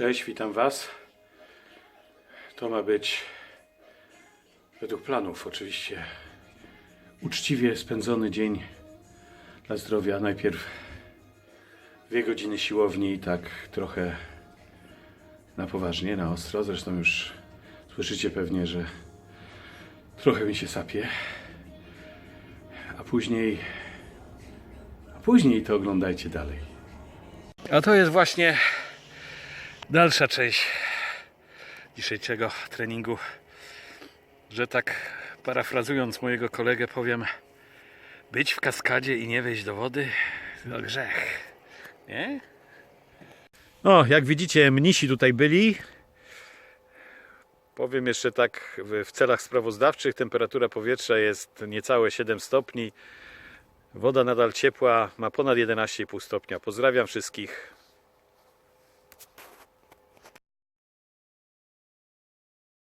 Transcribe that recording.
Cześć, witam Was. To ma być według planów oczywiście uczciwie spędzony dzień dla zdrowia. Najpierw dwie godziny siłowni, tak trochę na poważnie, na ostro. Zresztą już słyszycie pewnie, że trochę mi się sapie. A później, a później to oglądajcie dalej. A to jest właśnie dalsza część dzisiejszego treningu, że tak parafrazując mojego kolegę powiem, być w kaskadzie i nie wejść do wody to grzech, nie? No, jak widzicie, mnisi tutaj byli. Powiem jeszcze tak w, celach sprawozdawczych, temperatura powietrza jest niecałe 7 stopni. Woda nadal ciepła, ma ponad 11,5 stopnia. Pozdrawiam wszystkich.